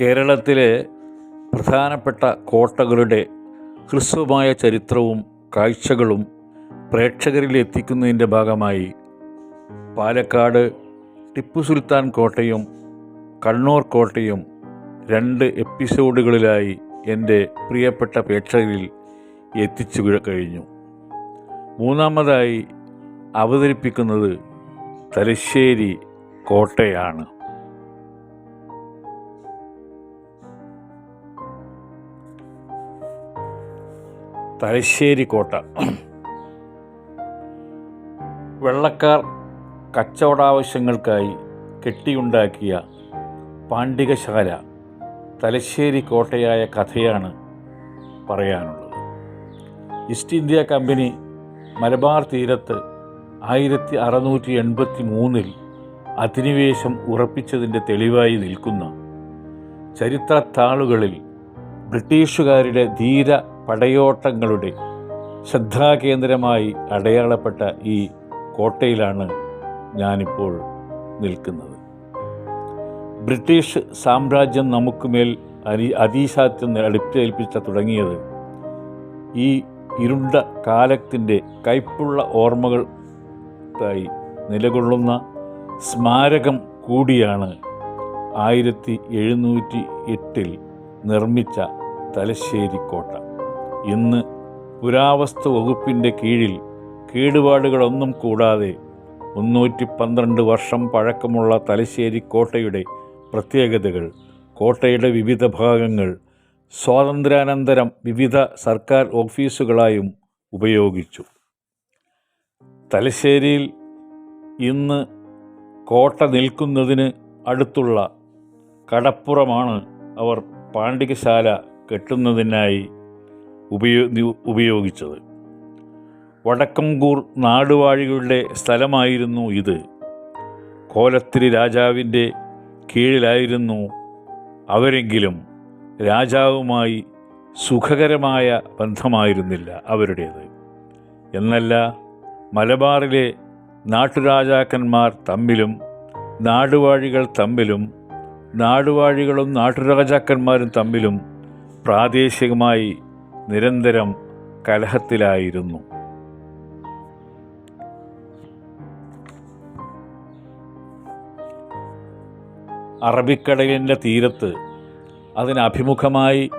കേരളത്തിലെ പ്രധാനപ്പെട്ട കോട്ടകളുടെ ഹ്രസ്വമായ ചരിത്രവും കാഴ്ചകളും പ്രേക്ഷകരിൽ എത്തിക്കുന്നതിന്റെ ഭാഗമായി പാലക്കാട് ടിപ്പു സുൽത്താൻ കോട്ടയും കണ്ണൂർ കോട്ടയും രണ്ട് എപ്പിസോഡുകളിലായി എന്റെ പ്രിയപ്പെട്ട പ്രേക്ഷകരിൽ എത്തിച്ചു കഴിഞ്ഞു. മൂന്നാമതായി അവതരിപ്പിക്കുന്നത് തലശ്ശേരി കോട്ടയാണ്. തലശ്ശേരി കോട്ട വെള്ളക്കാർ കച്ചവടാവശ്യങ്ങൾക്കായി കെട്ടിയുണ്ടാക്കിയ പാണ്ഡികശാല തലശ്ശേരി കോട്ടയായ കഥയാണ് പറയാനുള്ളത്. ഈസ്റ്റ് ഇന്ത്യ കമ്പനി മലബാർ തീരത്ത് ആയിരത്തി അറുന്നൂറ്റി എൺപത്തി മൂന്നിൽ അധിനിവേശം ഉറപ്പിച്ചതിന്റെ തെളിവായി നിൽക്കുന്ന ചരിത്ര താളുകളിൽ ബ്രിട്ടീഷുകാരുടെ ധീര പടയോട്ടങ്ങളുടെ ശ്രദ്ധാകേന്ദ്രമായി അടയാളപ്പെട്ട ഈ കോട്ടയിലാണ് ഞാനിപ്പോൾ നിൽക്കുന്നത്. ബ്രിട്ടീഷ് സാമ്രാജ്യം നമുക്ക് മേൽ അരി അതീശാത്യം അടിച്ചേൽപ്പിച്ച തുടങ്ങിയത് ഈ ഇരുണ്ട കാലത്തിന്റെ കയ്പുള്ള ഓർമ്മകൾ ായി നിലകൊള്ളുന്ന സ്മാരകം കൂടിയാണ് ആയിരത്തി എഴുന്നൂറ്റി എട്ടിൽ നിർമ്മിച്ച തലശ്ശേരി കോട്ട. ഇന്ന് പുരാവസ്തു വകുപ്പിന്റെ കീഴിൽ കേടുപാടുകളൊന്നും കൂടാതെ മുന്നൂറ്റി പന്ത്രണ്ട് വർഷം പഴക്കമുള്ള തലശ്ശേരി കോട്ടയുടെ പ്രത്യേകതകൾ കോട്ടയുടെ വിവിധ ഭാഗങ്ങൾ സ്വാതന്ത്ര്യാനന്തരം വിവിധ സർക്കാർ ഓഫീസുകളായും ഉപയോഗിച്ചു. തലശ്ശേരിയിൽ ഇന്ന് കോട്ട നിൽക്കുന്നതിന് അടുത്തുള്ള കടപ്പുറമാണ് അവർ പാണ്ഡികശാല കെട്ടുന്നതിനായി ഉപയോ ഉപയോഗിച്ചത്. വടക്കംകൂർ നാടുവാഴികളുടെ സ്ഥലമായിരുന്നു ഇത്. കോലത്തിരി രാജാവിന്റെ കീഴിലായിരുന്നു അവരെങ്കിലും രാജാവുമായി സുഖകരമായ ബന്ധമായിരുന്നില്ല അവരുടേത്. എന്നല്ല മലബാറിലെ നാട്ടുരാജാക്കന്മാർ തമ്മിലും നാടുവാഴികൾ തമ്മിലും നാടുവാഴികളും നാട്ടുരാജാക്കന്മാരും തമ്മിലും പ്രാദേശികമായി നിരന്തരം കലഹത്തിലായിരുന്നു. അറബിക്കടലിന്റെ തീരത്ത് അതിനഭിമുഖമായി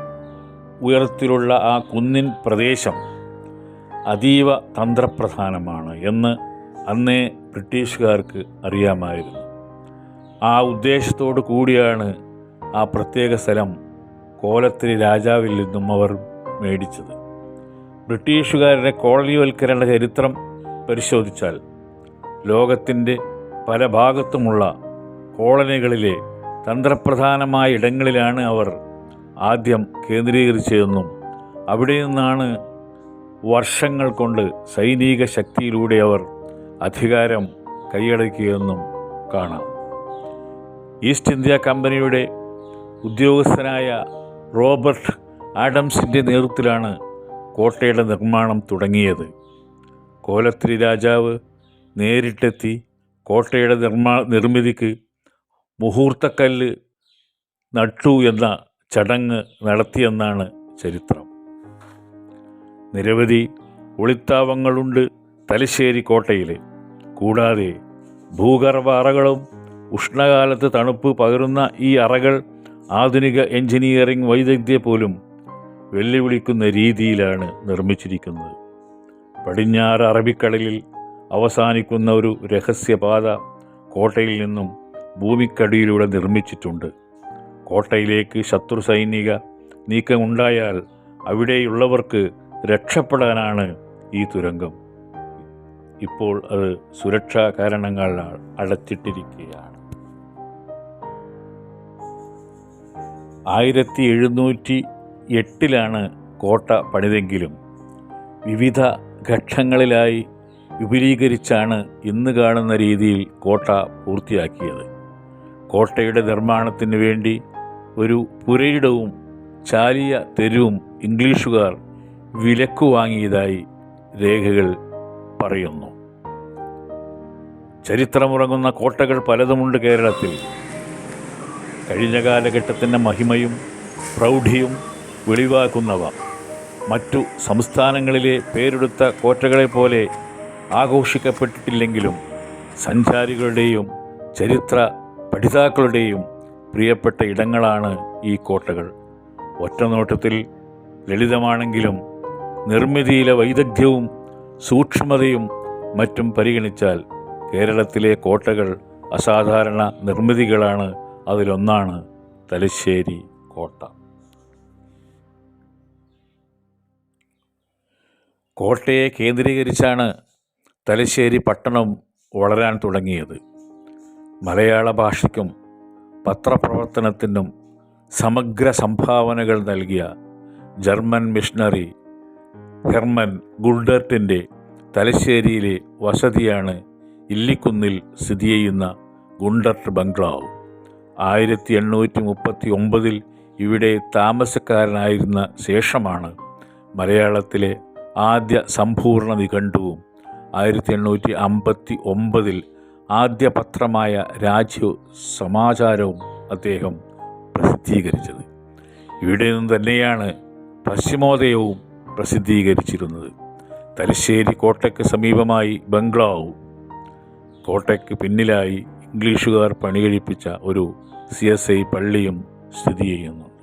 ഉയരത്തിലുള്ള ആ കുന്നിൻ പ്രദേശം അതീവ തന്ത്രപ്രധാനമാണ് എന്ന് അന്നേ ബ്രിട്ടീഷുകാർക്ക് അറിയാമായിരുന്നു. ആ ഉദ്ദേശത്തോടു കൂടിയാണ് ആ പ്രത്യേക സ്ഥലം കോലത്തിരി രാജാവിൽ നിന്നും അവർ മേടിച്ചത്. ബ്രിട്ടീഷുകാരുടെ കോളനിവൽക്കരണ ചരിത്രം പരിശോധിച്ചാൽ ലോകത്തിന്റെ പല ഭാഗത്തുമുള്ള കോളനികളിലെ തന്ത്രപ്രധാനമായ ഇടങ്ങളിലാണ് അവർ ആദ്യം കേന്ദ്രീകരിച്ചതെന്നും അവിടെ നിന്നാണ് വർഷങ്ങൾ കൊണ്ട് സൈനിക ശക്തിയിലൂടെ അവർ അധികാരം കൈയടക്കിയെന്നും കാണാം. ഈസ്റ്റ് ഇന്ത്യ കമ്പനിയുടെ ഉദ്യോഗസ്ഥനായ റോബർട്ട് ആഡംസിന്റെ നേതൃത്വത്തിലാണ് കോട്ടയുടെ നിർമ്മാണം തുടങ്ങിയത്. കോലത്തിരി രാജാവ് നേരിട്ടെത്തി കോട്ടയുടെ നിർമ്മാ നിർമ്മിതിക്ക് മുഹൂർത്തക്കല്ല് നട്ടു എന്ന ചടങ്ങ് നടത്തിയെന്നാണ് ചരിത്രം. നിരവധി ഒളിത്താവങ്ങളുണ്ട് തലശ്ശേരി കോട്ടയിൽ കൂടാതെ ഭൂഗർഭ അറകളും ഉഷ്ണകാലത്ത് തണുപ്പ് പകരുന്ന ഈ അറകൾ ആധുനിക എഞ്ചിനീയറിംഗ് വൈദഗ്ധ്യ പോലും വെല്ലുവിളിക്കുന്ന രീതിയിലാണ് നിർമ്മിച്ചിരിക്കുന്നത്. പടിഞ്ഞാറ് അറബിക്കടലിൽ അവസാനിക്കുന്ന ഒരു രഹസ്യപാത കോട്ടയിൽ നിന്നും ഭൂമിക്കടിയിലൂടെ നിർമ്മിച്ചിട്ടുണ്ട്. കോട്ടയിലേക്ക് ശത്രു സൈനിക നീക്കമുണ്ടായാൽ അവിടെയുള്ളവർക്ക് രക്ഷപ്പെടാനാണ് ഈ തുരങ്കം. ഇപ്പോൾ അത് സുരക്ഷാ കാരണങ്ങളാൽ അടച്ചിട്ടിരിക്കുകയാണ്. ആയിരത്തി എഴുന്നൂറ്റി എട്ടിലാണ് കോട്ട പണിതെങ്കിലും. വിവിധ ഘട്ടങ്ങളിലായി വിപുലീകരിച്ചാണ് ഇന്ന് കാണുന്ന രീതിയിൽ കോട്ട പൂർത്തിയാക്കിയത്. കോട്ടയുടെ നിർമ്മാണത്തിന് വേണ്ടി ഒരു പുരയിടവും ചാലിയ തെരുവും ഇംഗ്ലീഷുകാർ വിലക്കു വാങ്ങിയതായി രേഖകൾ പറയുന്നു. ചരിത്രമുറങ്ങുന്ന കോട്ടകൾ പലതുമുണ്ട് കേരളത്തിൽ. കഴിഞ്ഞ കാലഘട്ടത്തിന്റെ മഹിമയും പ്രൗഢിയും വെളിവാക്കുന്നവ. മറ്റു സംസ്ഥാനങ്ങളിലെ പേരെടുത്ത കോട്ടകളെപ്പോലെ ആഘോഷിക്കപ്പെട്ടിട്ടില്ലെങ്കിലും സഞ്ചാരികളുടെയും ചരിത്ര പഠിതാക്കളുടെയും പ്രിയപ്പെട്ട ഇടങ്ങളാണ് ഈ കോട്ടകൾ. ഒറ്റനോട്ടത്തിൽ ലളിതമാണെങ്കിലും നിർമ്മിതിയിലെ വൈദഗ്ധ്യവും സൂക്ഷ്മതയും മറ്റും പരിഗണിച്ചാൽ കേരളത്തിലെ കോട്ടകൾ അസാധാരണ നിർമ്മിതികളാണ് അതിലൊന്നാണ് തലശ്ശേരി കോട്ട. കോട്ടയെ കേന്ദ്രീകരിച്ചാണ് തലശ്ശേരി പട്ടണം വളരാൻ തുടങ്ങിയത്. മലയാള ഭാഷയ്ക്കും പത്രപ്രവർത്തനത്തിനും സമഗ്ര സംഭാവനകൾ നൽകിയ ജർമ്മൻ മിഷണറി ഹെർമൻ ഗുൾഡർട്ടിന്റെ തലശ്ശേരിയിലെ വസതിയാണ് ഇല്ലിക്കുന്നിൽ സ്ഥിതി ചെയ്യുന്ന ഗുണ്ടർട്ട് ബംഗ്ലാവ്. ആയിരത്തി എണ്ണൂറ്റി മുപ്പത്തി ഒമ്പതിൽ ഇവിടെ താമസക്കാരനായിരുന്ന ശേഷമാണ് മലയാളത്തിലെ ആദ്യ സമ്പൂർണ നിഘണ്ടുവും ആയിരത്തി എണ്ണൂറ്റി അമ്പത്തി ഒമ്പതിൽ ആദ്യ പത്രമായ രാജ്യ സമാചാരവും അദ്ദേഹം പ്രസിദ്ധീകരിച്ചത്. ഇവിടെ നിന്ന് തന്നെയാണ് പശ്ചിമോദയവും പ്രസിദ്ധീകരിച്ചിരുന്നത്. തലശ്ശേരി കോട്ടയ്ക്ക് സമീപമായി ബംഗ്ലാവ്. കോട്ടയ്ക്ക് പിന്നിലായി ഇംഗ്ലീഷുകാർ പണികഴിപ്പിച്ച ഒരു സി എസ് ഐ പള്ളിയും സ്ഥിതി ചെയ്യുന്നു.